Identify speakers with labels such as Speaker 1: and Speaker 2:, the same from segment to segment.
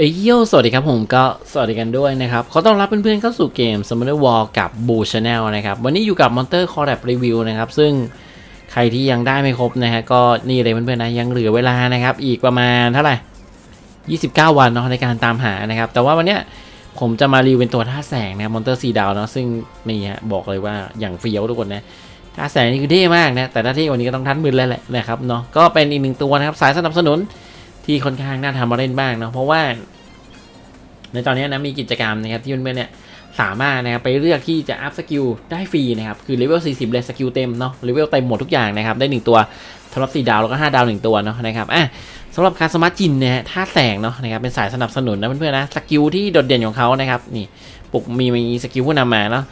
Speaker 1: เอ้ยโยสวัสดีครับผมก็สวัสดีกันด้วยนะครับ ขอต้อนรับเพื่อนๆเข้าสู่เกม Summoner War กับ Boo Channel นะครับ วันนี้อยู่กับ Monster c o r r a p Review นะครับ ซึ่งใครที่ยังได้ไม่ครบนะฮะก็นี่เลยเพื่อนๆนะยังเหลือเวลานะครับ อีกประมาณเท่าไหร่ 29 วันเนาะในการตามหานะครับ แต่ว่าวันเนี้ยผมจะมารีวิวเป็นตัวท่าแสงนะมอนเตอร์สีดาวเนาะซึ่งนี่ฮะบอกเลยว่าอย่างเฟี้ยวทุกคนนะท่าแสงนี่คือเท่มากนะแต่ถ้าเท่กว่านี้ก็ต้องทัดมือแล้วแหละนะครับเนาะก็เป็นอีกหนึ่งตัวนะครับสายสนับสนุนที่ค่อนข้างน่าทำมาเล่นบ้างเนาะเพราะว่า ในตอนนี้นะมีกิจกรรมนะครับที่เพื่อนๆเนี่ยสามารถนะครับไปเลือกที่จะอัพสกิลได้ฟรีนะครับคือเลเวล 40 เลยสกิลเต็มเนาะเลเวลเต็มหมดทุกอย่างนะครับได้ 1 ตัวสำหรับ 4 ดาวแล้วก็ 5 ดาว 1 ตัวเนาะนะครับอะสำหรับการสมาจินเนี่ยท่าแสงเนาะนะครับเป็นสายสนับสนุนนะเพื่อนๆนะสกิลที่โดดเด่นของเขานะครับนี่ปุกมีมีสกิลผู้นำมาเนาะ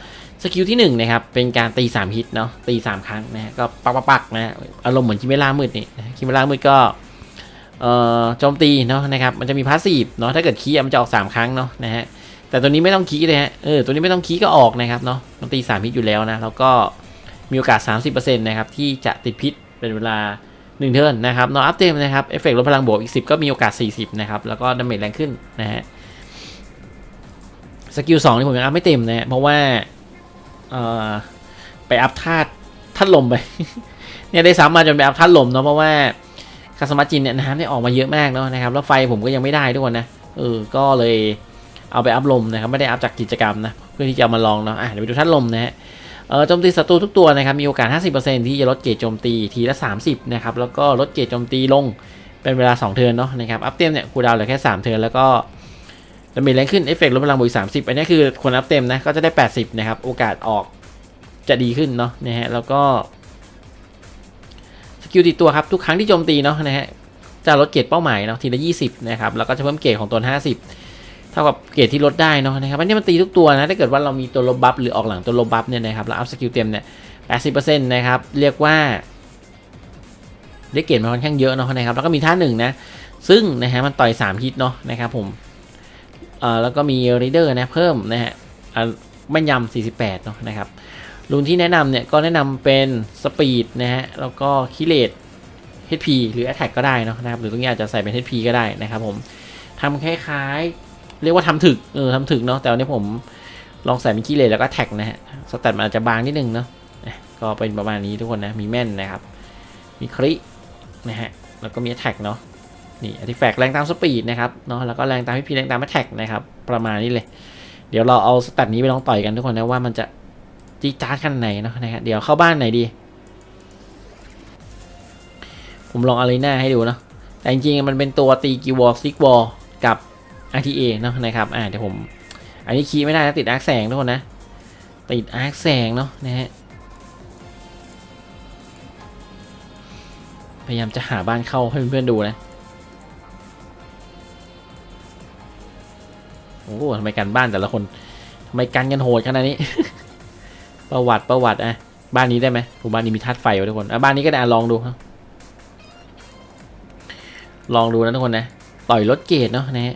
Speaker 1: สกิลที่1นะครับเป็นการตี 3 ฮิตเนาะตี 3 ครั้งนะฮะก็ปักปักนะฮะอารมณ์เหมือนคิเมล่ามืดนี่คิเมล่ามืดก็ เอ่อโจมตีเนาะนะครับมันจะมีพาสซีฟเนาะถ้าเกิดคีย์มันจะออก 3 ครั้งเนาะนะฮะแต่ตัวนี้ไม่ต้องคีย์เลยฮะเออตัวนี้ไม่ต้องคีย์ก็ออกนะครับเนาะมันตี3พิษอยู่แล้วนะแล้วก็มีโอกาส 30%นะครับที่จะติดพิษเป็นเวลา1เทิร์นนะครับเนาะอัพเต็มนะครับเอฟเฟกต์ลดพลังบวกอีก 10 ก็มีโอกาส 40นะครับแล้วก็ดาเมจแรงขึ้นนะฮะสกิล2นี่ผมยังอัพไม่เต็มนะฮะเพราะว่าเอ่อไปอัพธาตุธาตุลมไป เนี่ยได้ซ้ำมาจนไปอัพธาตุลมเนาะเพราะว่า คาสมาจินเนี่ยน้ำเนี่ยออกมาเยอะมากเนาะนะครับแล้วไฟผมก็ยังไม่ได้ทุกคนนะเออก็เลยเอาไปอัพลมนะครับไม่ได้อัพจากกิจกรรมนะเพื่อที่จะมาลองเนาะอะเดี๋ยวไปดูท่านลมนะฮะเออโจมตีศัตรูทุกตัวนะครับมีโอกาส 50%ที่จะลดเกรดโจมตีทีละ 30นะครับแล้วก็ลดเกรดโจมตีลงเป็นเวลา 2 เทิร์นเนาะนะครับอัพเต็มเนี่ยคูดาวเหลือแค่ 3 เทิร์นแล้วก็ดาเมจแรงขึ้นเอฟเฟกต์ลดพลังบวกอีก30อันนี้คือคนอัพเต็มนะก็จะได้ 80นะครับโอกาสออกจะดีขึ้นเนาะนะฮะแล้วก็ กิลติดตัวครับทุกครั้งที่โจมตีเนาะนะฮะจะลดเกรดเป้าหมายเนาะทีละ20นะครับแล้วก็จะเพิ่มเกรดของตัว50 เท่ากับเกรดที่ลดได้เนาะนะครับอันนี้มันตีทุกตัวนะถ้าเกิดว่าเรามีตัวลบบัฟหรือออกหลังตัวลบบัฟเนี่ยนะครับแล้วอัพสกิลเต็มเนี่ย80%นะครับเรียกว่าได้เกรดมาค่อนข้างเยอะเนาะนะครับแล้วก็มีท่าหนึ่งนะซึ่งนะฮะมันต่อย3ฮิตเนาะนะครับผมเอ่อแล้วก็มีรีเดอร์นะเพิ่มนะฮะอ่าแม่นยำ48เนาะนะครับ ลุนที่แนะนำเนี่ยก็แนะนำเป็นสปีดนะฮะ แล้วก็คิเลต HP หรือ Attack ก็ได้เนะนะครับหรือตรงนี้อาจจะใส่เป็น HP ก็ได้นะครับผมทำคล้ายๆ เรียกว่าทำถึกเออทำถึกเนาะแต่วันนี้ผมลองใส่เป็นคีเลตแล้วก็แท็กนะฮะสแตทมันอาจจะบางนิดนึงเนาะก็เป็นประมาณนี้ทุกคนนะ มีแม่นนะครับ มีครินะฮะแล้วก็มี Attack เนาะนี่อัติแฟกแรงตามสปีดนะครับเนาะแล้วก็แรงตาม HP แรงตาม Attack นะครับประมาณนี้เลย เดี๋ยวเราเอาสแตทนี้ไปลองต่อยกันทุกคนนะว่ามันจะ จีดจ้าดขนาดไหนเนาะนะฮะเดี๋ยวเข้าบ้านไหนดี ผมลองอารีนาให้ดูเนาะแต่จริงๆมันเป็นตัวตีกีวอลซิกวอลกับ RTA เนาะนะครับอ่าเดี๋ยวผม อันนี้คีย์ไม่ได้นะติดอาร์คแสงทุกคนนะติดอาร์คแสงเนาะนะฮะพยายามจะหาบ้านเข้าให้เพื่อนๆดูนะโอ้ทำไมกันบ้านแต่ละคนทำไมกันกันโหดขนาดนี้ ประวัติประวัติอะบ้านนี้ได้ไหมผมบ้านนี้มีธาตุไฟไว้ทุกคนอะบ้านนี้ก็ได้ลองดูครับลองดูนะทุกคนนะ ต่อยรถเกตเนาะนะฮะ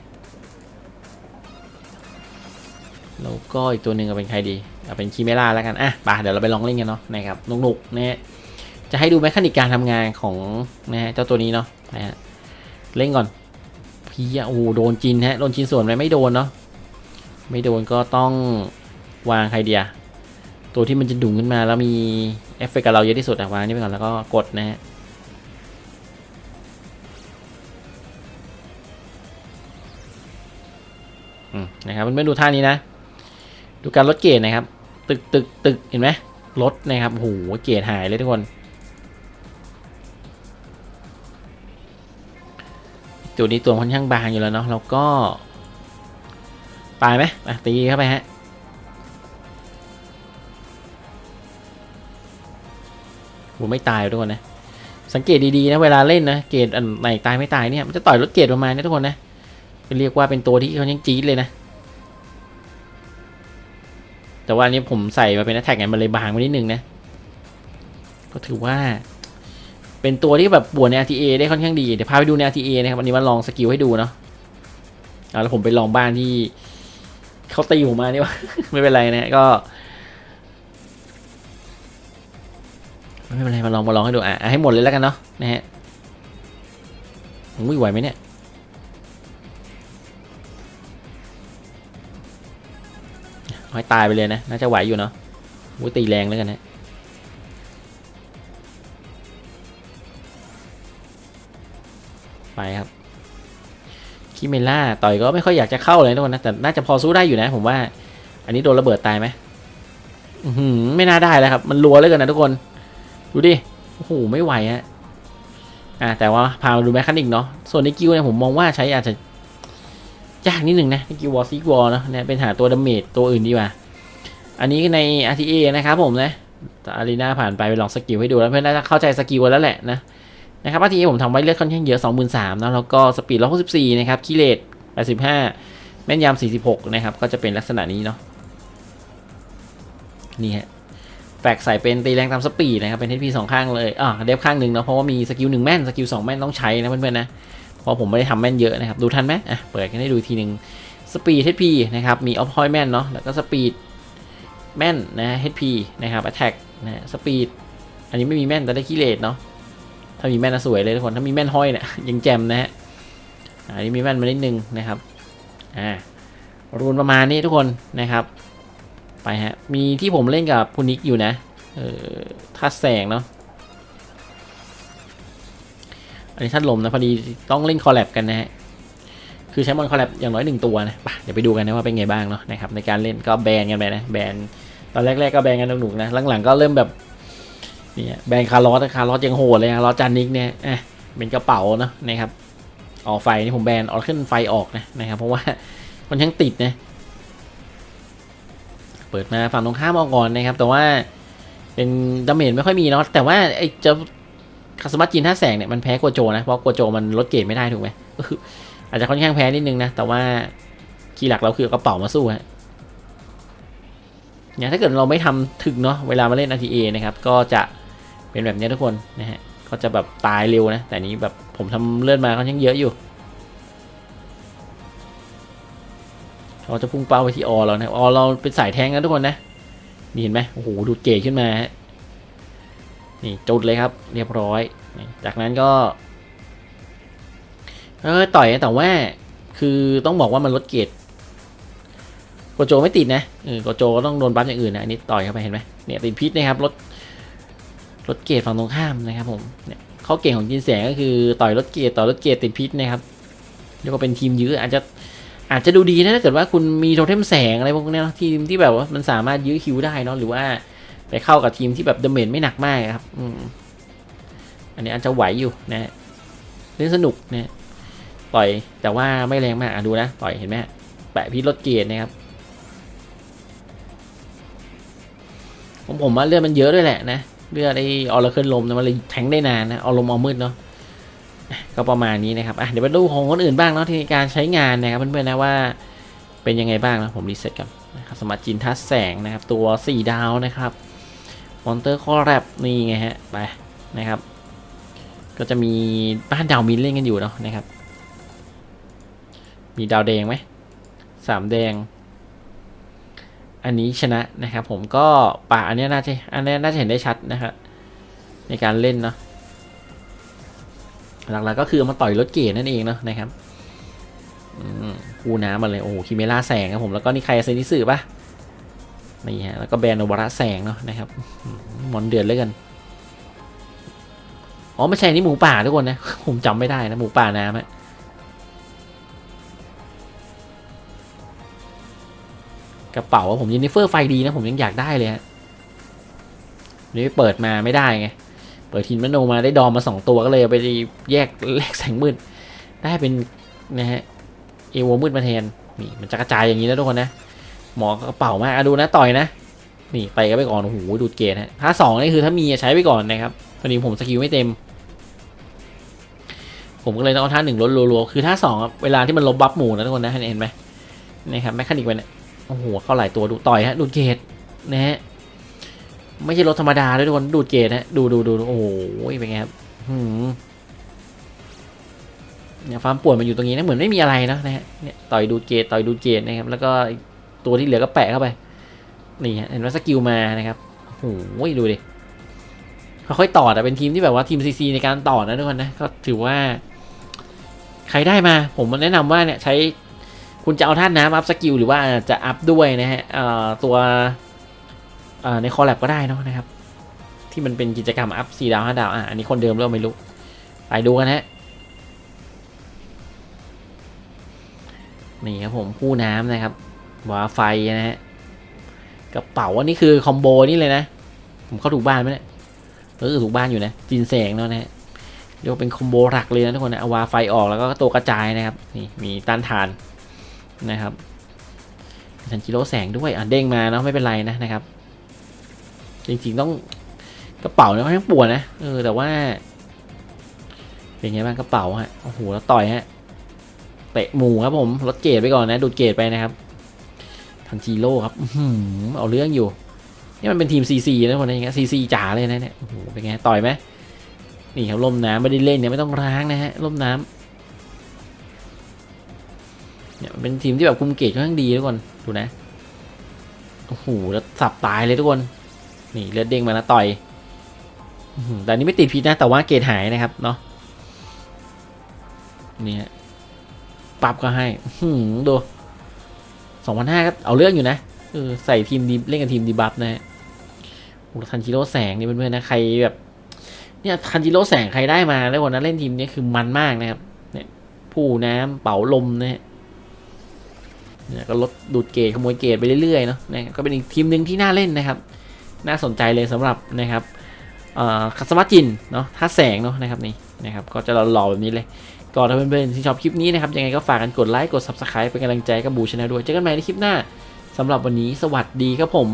Speaker 1: แล้วก็อีกตัวหนึ่งเอาเป็นใครดีเอาเป็นคีเมล่าแล้วกัน อะไปเดี๋ยวเราไปลองเล่นกันเนาะนะครับหนุกๆนะฮะจะให้ดูแมคานิกการทำงานของนะฮะเจ้าตัวนี้เนาะนะฮะเล่นก่อนพี่โอ้โหโดนจินฮะโดนจินส่วนไหมไม่โดนเนาะไม่โดนก็ต้องวางใครเดีย ตัวที่มันจะดุ่งขึ้นมาแล้วมีเอฟเฟกต์กับเราเยอะที่สุดอะวางนี่ไปก่อนแล้วก็กดนะฮะอืมนะครับเพื่อนๆดูท่านี้นะ ดูการลดเกรดนะครับ ตึกตึกตึกเห็นไหมลดนะครับโหเกรดหายเลยทุกคนตัวนี้ตัวค่อนข้างบางอยู่แล้วเนาะแล้วก็ตายไหมตีเข้าไปฮะ โหไม่ตายทุกคนนะ สังเกตดีๆนะเวลาเล่นนะ เกรดอันไหนตายไม่ตายเนี่ยมันจะต่อยลดเกรดประมาณนี้ทุกคนนะเรียกว่าเป็นตัวที่เขายังจี๊ดเลยนะ แต่ว่าอันนี้ผมใส่มาเป็นแท็กไงมันเลยบางไปนิดนึงนะ ก็ถือว่า เป็นตัวที่แบบบวกใน RTA ได้ค่อนข้างดี เดี๋ยวพาไปดูใน RTA นะครับวันนี้มาลองสกิลให้ดูเนาะเอาแล้วผมไปลองบ้านที่เขาตีผมมาเนี่วะไม่เป็นไรนะ ก็ ไม่เป็นไรมาลองมาลองให้ดูอะให้หมดเลยแล้วกันเนาะนะฮะอุ้ยไหวไหมเนี่ยให้ตายไปเลยนะ น่าจะไหวอยู่เนาะวุ้ตีแรงแล้วกันนะไปครับ คิเมล่า ต่อยก็ไม่ค่อยอยากจะเข้าเลยทุกคนนะ แต่น่าจะพอสู้ได้อยู่นะ ผมว่า อันนี้โดนระเบิดตายไหมไม่น่าได้แล้วครับ มันรัวเลยกันนะทุกคน ดูดิ โอ้โห ไม่ไหวฮะอ่าแต่ว่าพามาดูแมคานิกเนาะ ส่วนในกิวเนี่ยผมมองว่าใช้อาจจะยากนิดหนึ่งนะในกิววอลซิกวอลเนาะเนี่ยเป็นหาตัวดาเมจตัวอื่นดีกว่า อันนี้ใน RTA นะครับผมนะอารีนาผ่านไปไปลองสกิลให้ดูแล้วเพื่อนน่าจะเข้าใจสกิลแล้วแหละนะนะครับ RTA ผมทำไว้เลือดค่อนข้างเยอะ 23,000นะแล้วก็สปีด164นะครับคิเลต85 แม่นยำ46 นะครับ ก็จะเป็นลักษณะนี้เนาะนี่ฮะ แฟกใส่เป็นตีแรงตามสปีดนะครับ เป็น HP สองข้างเลยอ่าเดฟข้างหนึ่งเนาะเพราะว่ามีสกิลหนึ่งแม่น สกิลสองแม่นต้องใช้นะเพื่อนๆนะเพราะผมไม่ได้ทำแม่นเยอะนะครับ ดูทันไหมอะเปิดกันให้ดูทีหนึ่งสปีด HP นะครับ มีออฟพอยแม่นเนาะแล้วก็สปีดแม่นนะ HP นะครับ attack นะสปีดอันนี้ไม่มีแม่นแต่ได้คิเลตเนาะถ้ามีแม่นนะสวยเลยทุกคนถ้ามีแม่นห้อยเนี่ยยังแจมนะฮะอันนี้มีแม่นมานิดนึงนะครับอ่ารูนประมาณนี้ทุกคนนะครับ ไปฮะ มีที่ผมเล่นกับพุนิกอยู่นะ เออทัดแสงเนาะ อันนี้ทัดลมนะพอดีต้องเล่นคอลแลบกันนะฮะ คือใช้มอนคอลแลบอย่างน้อยหนึ่งตัวนะไปเดี๋ยวไปดูกันนะว่าเป็นไงบ้างเนาะนะครับในการเล่นก็แบนกันไปนะ แบน ตอนแรกๆก็แบนกันหนุกๆนะ หลังๆก็เริ่มแบบเนี่ยแบนคาร์ลอสคาร์ลอสยังโหดเลยคาร์ลอสจานิกเนี่ยอะเป็นกระเป๋าเนาะนะครับออกไฟนี่ผมแบนออกขึ้นไฟออกนะนะครับเพราะว่ามันยังติดนะ เปิดมาฝั่งตรงข้ามออกก่อนนะครับ แต่ว่าเป็นดาเมจไม่ค่อยมีเนาะแต่ว่าไอ้เจ้าคาสมาจินท่าแสงเนี่ยมันแพ้กัวโจนะเพราะกัวโจมันลดเกรดไม่ได้ถูกไหมก็คืออาจจะค่อนข้างแพ้นิดนึงนะแต่ว่าคีย์หลักเราคือกระเป๋ามาสู้ฮะเนี่ยถ้าเกิดเราไม่ทำถึงเนาะเวลามาเล่น RTA นะครับก็จะเป็นแบบนี้ทุกคนนะฮะก็จะแบบตายเร็วนะแต่นี้แบบผมทำเลื่อนมาค่อนข้างเยอะอยู่ เราจะพุ่งเป้าไปที่ออเรานะออเราเป็นสายแทงนะทุกคนนะนี่เห็นไหมโอ้โหดูดเก๋ขึ้นมาฮะนี่จุดเลยครับ เรียบร้อย จากนั้นก็เออต่อยแต่ว่าคือต้องบอกว่ามันลดเกรดโกโจไม่ติดนะเออโกโจก็ต้องโดนบัฟอย่างอื่นนะอันนี้ต่อยเข้าไปเห็นไหมเนี่ยติดพิษนะครับลดลดเกรดฝั่งตรงข้ามนะครับผมเนี่ยข้อเก่งของจินแสงก็คือต่อยลดเกรดต่อยลดเกรดติดพิษนะครับเรียกว่าเป็นทีมยื้ออาจจะ อาจจะดูดีนะถ้าเกิดว่าคุณมีโทเทมแสงอะไรพวกนี้นะทีมที่แบบว่ามันสามารถยื้อคิวได้เนาะหรือว่าไปเข้ากับทีมที่แบบดาเมจไม่หนักมากครับอืมอันนี้อาจจะไหวอยู่นะเล่นสนุกนะต่อยแต่ว่าไม่แรงมากอะดูนะต่อยเห็นไหมแปะพิษลดเกรดนะครับผมผมว่าเลือดมันเยอะด้วยแหละนะเลือดไอออร์เคิลลมนะมันเลยแทงได้นานนะเอลมเอมืดเนาะ ก็ประมาณนี้นะครับอะเดี๋ยวมาดูของคนอื่นบ้างเนาะที่การใช้งานนะครับเพื่อนๆนะว่าเป็นยังไงบ้างนะผมรีเซ็ตกันนะครับสมาร์จินทัสแสงนะครับ ตัว 4 ดาวนะครับมอนเตอร์คอร์แรปนี่ไงฮะไปนะครับ ก็จะมีบ้านดาวมินเล่นกันอยู่เนาะนะครับ มีดาวแดงไหมสามแดง อันนี้ชนะนะครับ ผมก็ป่าอันนี้น่าจะอันนี้น่าจะเห็นได้ชัดนะครับในการเล่นเนาะ หลักๆก็คือมาต่อยรถเก๋นั่นเองเนาะนะครับคูน้ำมาเลย โอ้โหคิเมล่าแสงครับผมแล้วก็นี่ใครเซนิสึปะนี่ฮะแล้วก็แบรนด์โนบาระแสงเนาะนะครับมอนเดือดเลยกันอ๋อไม่ใช่นี่หมูป่าทุกคนนะ ผมจำไม่ได้นะ หมูป่าน้ำอะกระเป๋าผมยินนิเฟอร์ไฟดีนะ ผมยังอยากได้เลยฮะนี่เปิดมาไม่ได้ไง เปิดทินมโนมาได้ดอมมาสองตัวก็เลยไปแยกแลกแสงมืด ได้เป็นนะฮะเอวมืดมาแทนนี่มันจะกระจายอย่างนี้นะทุกคนนะ หมอกระเป๋ามากอะดูนะต่อยนะ นี่ไปกันไปก่อนโอ้โหดูดเกตฮะท่าสองนี่คือถ้ามีใช้ไปก่อนนะครับพอดีผมสกิลไม่เต็ม ผมก็เลยต้องเอาท่าหนึ่งลดรัวๆคือท่าสองเวลาที่มันลบบัฟหมู่นะทุกคนนะเห็นไหมนะครับแมคคานิกไปเนี่ยโอ้โหเข้าหลายตัวดูต่อยฮะดูดเกตนะฮะ ไม่ใช่รถธรรมดาด้วยทุกคนดูดเกตนะดูดูดูโอ้โหเป็นไงครับหืมเนี่ยฟาร์มป่วนมันอยู่ตรงนี้นะเหมือนไม่มีอะไรนะนะฮะเนี่ยต่อยดูดเกตต่อยดูดเกตนะครับ แล้วก็ตัวที่เหลือก็แปะเข้าไปนี่ฮะเห็นว่าสกิลมานะครับโอ้โหดูดิค่อยๆต่อแต่เป็นทีมที่แบบว่าทีมซีซีในการต่อนะทุกคนนะก็ถือว่า ใครได้มา ผมแนะนำว่าเนี่ยใช้คุณจะเอาท่าน้ำอัพสกิลหรือว่าจะอัพด้วยนะฮะตัว ในคอลแลบก็ได้นะนะครับ ที่มันเป็นกิจกรรมอัพสี่ดาวห้าดาวอะอันนี้คนเดิมเราไม่รู้ ไปดูกันฮะนี่ครับผมคู่น้ำนะครับวาไฟนะฮะกระเป๋าอันนี้คือคอมโบนี่เลยนะ ผมเข้าถูกบ้านไหมเนี่ยเออถูกบ้านอยู่นะจินแสงเนาะนะฮะเรียกว่าเป็นคอมโบหลักเลยนะทุกคนนะเอาวาไฟออกแล้วก็ตัวกระจายนะครับนี่มีต้านทานนะครับทันจิโร่แสงด้วยอะเด้งมาเนาะไม่เป็นไรนะนะครับ จริงๆต้องกระเป๋าเนี่ยค่อนข้างปวดนะเออแต่ว่า เป็นไงบ้างกระเป๋าฮะโอ้โหแล้วต่อยฮะเตะหมูครับผมลดเกรดไปก่อนนะดูดเกรดไปนะครับทันจิโร่ครับอืเอาเรื่องอยู่นี่มันเป็นทีมซีซีนะคนนี้อย่างเงี้ยซีซีจ๋าเลยนะเนี่ยโอ้โหเป็นไงต่อยไหมนี่ครับล่มน้ำไม่ได้เล่นเนี่ยไม่ต้องล้างนะฮะล่มน้ำเนี่ยเป็นทีมที่แบบคุมเกรดค่อนข้างดีทุกคนดูนะโอ้โหแล้วสับตายเลยทุกคน นี่เลือดเด้งมาแล้วต่อยแต่นี้ไม่ติดพิษนะแต่ว่าเกรดหายนะครับเนาะนี่ฮะปรับก็ให้หือดูสองพันห้าก็เอาเรื่องอยู่นะเออใส่ทีมดีเล่นกับทีมดีบัฟนะฮะโอ้ทันจิโร่แสงนี่เพื่อนๆนะใครแบบเนี่ยทันจิโร่แสงใครได้มาแล้ววันนั้นเล่นทีมนี้คือมันมากนะครับ เนี่ยผู้น้ำเป่าลมนะฮะเนี่ยก็ลดดูดเกรดขโมยเกรดไปเรื่อยๆเนาะนะก็เป็นอีกทีมหนึ่งที่น่าเล่นนะครับ น่าสนใจเลยสำหรับนะครับคัสมาจินเนาะท่าแสงเนาะนะครับนี่นะครับก็จะหล่อๆแบบนี้เลยก็ถ้าเพื่อนๆที่ชอบคลิปนี้นะครับยังไงก็ฝากกันกดไลค์กด subscribe เป็นกำลังใจกับบูชาแนลด้วยเจอกันใหม่ในคลิปหน้าสำหรับวันนี้สวัสดีครับผม